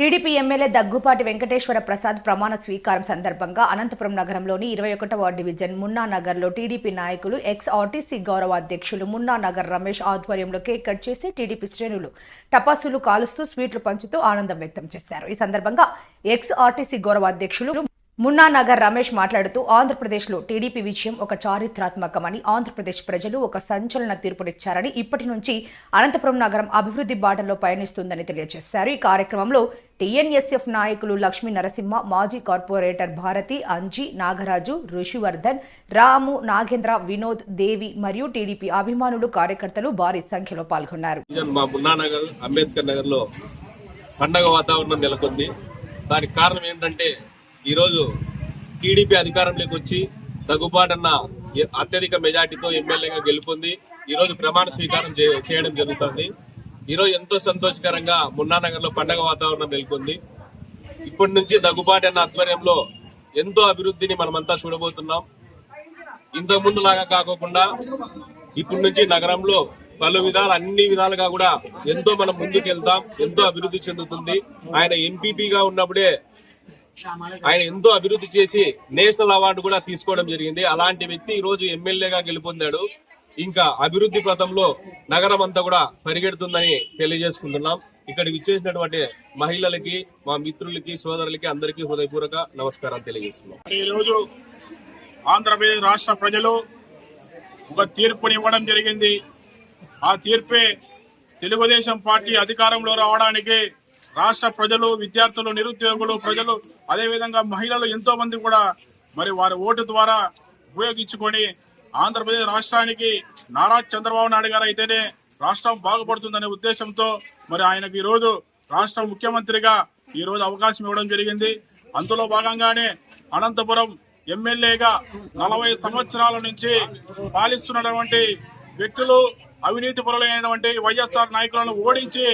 TDP MLA Daggubati Venkateswara Prasad ప్రమాణ స్వీకారం సందర్భంగా అనంతపురం నగరంలోని ఇరవై ఒకటవ డివిజన్ మున్నా నగర్లో టీడీపీ నాయకులు ఎక్స్ ఆర్టీసీ గౌరవ అధ్యక్షులు మున్నా నగర్ రమేష్ ఆధ్వర్యంలో కేక్ కట్ చేసి టీడీపీ శ్రేణులు టపాసులు కాలుస్తూ స్వీట్లు పంచుతూ ఆనందం వ్యక్తం చేశారు. ఈ సందర్భంగా ఎక్స్ ఆర్టీసీ గౌరవ అధ్యక్షులు మున్నా నగర్ రమేష్ మాట్లాడుతూ ఆంధ్రప్రదేశ్లో టీడీపీ విజయం ఒక చారిత్రాత్మకమని ఆంధ్రప్రదేశ్ ప్రజలు ఒక సంచలన తీర్పునిచ్చారని ఇప్పటి నుంచి అనంతపురం నగరం అభివృద్ధి బాటలో పయనిస్తుందని తెలియజేశారు. ఈ కార్యక్రమంలో టీఎన్ఎస్ఎఫ్ నాయకులు లక్ష్మీ నరసింహ మాజీ కార్పొరేటర్ భారతి అంజీ నాగరాజు ఋషివర్ధన్ రాము నాగేంద్ర వినోద్ దేవి మరియు టీడీపీ అభిమానులు కార్యకర్తలు భారీ సంఖ్యలో పాల్గొన్నారు. అంబేద్కర్ నగర్లో పండగ వాతావరణం నెలకొంది. దానికి కారణం ఏంటంటే ఈరోజు టీడీపీ అధికారంలోకి వచ్చి దగ్గుబాటన్న అత్యధిక మెజార్టీతో ఎమ్మెల్యేగా గెలుపొంది ఈరోజు ప్రమాణ స్వీకారం చే- చేయడం జరుగుతుంది. ఈరోజు ఎంతో సంతోషకరంగా మున్నానగర్లో పండగ వాతావరణం నెలకొంది. ఇప్పటి నుంచి దగ్గుబాటి అన్న ఆధ్వర్యంలో ఎంతో అభివృద్ధిని మనమంతా చూడబోతున్నాం. ఇంతకు ముందు లాగా కాకోకుండా ఇప్పటి నుంచి నగరంలో పలు విధాలు అన్ని విధాలుగా కూడా ఎంతో మనం ముందుకెళ్తాం ఎంతో అభివృద్ధి చెందుతుంది. ఆయన ఎంపీపీగా ఉన్నప్పుడే ఆయన ఎంతో అభివృద్ధి చేసి నేషనల్ అవార్డు కూడా తీసుకోవడం జరిగింది. అలాంటి వ్యక్తి ఈ రోజు ఎమ్మెల్యేగా గెలుపొందాడు. ఇంకా అభివృద్ధి పథంలో నగరం అంతా కూడా పరిగెడుతుందని తెలియజేసుకుంటున్నాం. ఇక్కడికి ఇచ్చేసినటువంటి మహిళలకి మా మిత్రులకి సోదరులకి అందరికీ హృదయపూర్వక నమస్కారాలు తెలియజేస్తున్నాం. ఈరోజు ఆంధ్రప్రదేశ్ రాష్ట్ర ప్రజలు ఒక తీర్పుని ఇవ్వడం జరిగింది. ఆ తీర్పే తెలుగుదేశం పార్టీ అధికారంలో రావడానికి రాష్ట్ర ప్రజలు విద్యార్థులు నిరుద్యోగులు ప్రజలు అదేవిధంగా మహిళలు ఎంతో మంది కూడా మరి వారి ఓటు ద్వారా ఉపయోగించుకొని ఆంధ్రప్రదేశ్ రాష్ట్రానికి నారా చంద్రబాబు నాయుడు గారు అయితేనే రాష్ట్రం బాగుపడుతుందనే ఉద్దేశంతో మరి ఆయనకు ఈ రోజు రాష్ట్ర ముఖ్యమంత్రిగా ఈ రోజు అవకాశం ఇవ్వడం జరిగింది. అందులో భాగంగానే అనంతపురం ఎమ్మెల్యేగా నలభై సంవత్సరాల నుంచి పాలిస్తున్నటువంటి వ్యక్తులు అవినీతి పరులైనటువంటి వైఎస్ఆర్ నాయకులను ఓడించి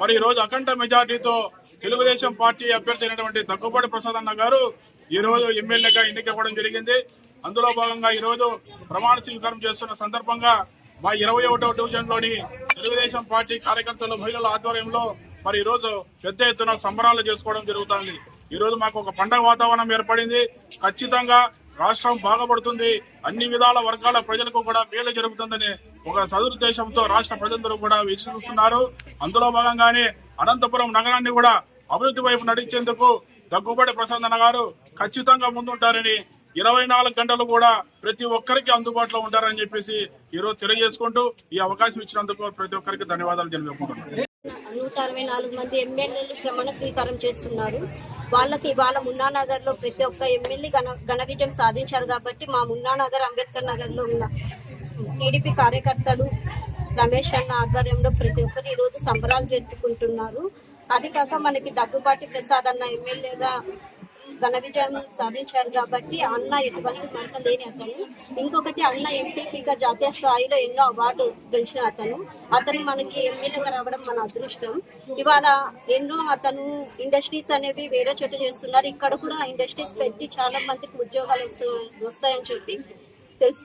మరి ఈ రోజు అఖండ మెజార్టీతో తెలుగుదేశం పార్టీ అభ్యర్థి అయినటువంటి దగ్గుబాటి ప్రసాద్ అన్న గారు ఈ రోజు ఎమ్మెల్యేగా ఎన్నికవ్వడం జరిగింది. అందులో భాగంగా ఈరోజు ప్రమాణ స్వీకారం చేస్తున్న సందర్భంగా మా ఇరవై ఒకటో డివిజన్లోని తెలుగుదేశం పార్టీ కార్యకర్తలు మహిళల ఆధ్వర్యంలో మరి ఈరోజు పెద్ద ఎత్తున సంబరాలు చేసుకోవడం జరుగుతుంది. ఈరోజు మాకు ఒక పండగ వాతావరణం ఏర్పడింది. ఖచ్చితంగా రాష్ట్రం బాగుపడుతుంది. అన్ని విధాల వర్గాల ప్రజలకు కూడా మేలు జరుగుతుందని ఒక సదురుద్దేశంతో రాష్ట్ర ప్రజలందరూ కూడా వీక్షిస్తున్నారు. అందులో భాగంగానే అనంతపురం నగరాన్ని కూడా అభివృద్ధి వైపు నడిచేందుకు దగ్గుబడి ప్రసన్న గారు ఖచ్చితంగా ముందుంటారని ఇరవై నాలుగు గంటలు కూడా ప్రతి ఒక్కరికి అందుబాటులో ఉంటారని చెప్పేసి ఈరోజు తెలియజేసుకుంటూ ఈ అవకాశం ఇచ్చినందుకు ప్రతి ఒక్కరికి ధన్యవాదాలు తెలుపుకుంటున్నాను నూట అరవై నాలుగు మంది ఎమ్మెల్యేలు ప్రమాణ స్వీకారం చేస్తున్నారు. వాళ్ళకి వాళ్ళ మున్నానగర్లో ప్రతి ఒక్క ఎమ్మెల్యే ఘన ఘన విజయం సాధించారు కాబట్టి మా మున్నానగర్ అంబేద్కర్ నగర్లో ఉన్న టీడీపీ కార్యకర్తలు రమేష్ అన్న ఆధ్వర్యంలో ప్రతి ఒక్కరు ఈరోజు సంబరాలు జరుపుకుంటున్నారు. అది కాక మనకి దగ్గుబాటి ప్రసాద్ అన్న ఎమ్మెల్యేగా ఘన విజయం సాధించారు కాబట్టి అన్న ఎటువంటి మంట లేని అతను. ఇంకొకటి అన్న ఎంపీపీగా జాతీయ స్థాయిలో ఎన్నో అవార్డు గెలిచిన అతను. అతను మనకి ఎమ్మెల్యేగా రావడం మన అదృష్టం. ఇవాళ ఎన్నో అతను ఇండస్ట్రీస్ అనేవి వేరే చోట చేస్తున్నారు. ఇక్కడ కూడా ఇండస్ట్రీస్ పెట్టి చాలా మందికి ఉద్యోగాలు వస్తాయని చెప్పి తెలుసు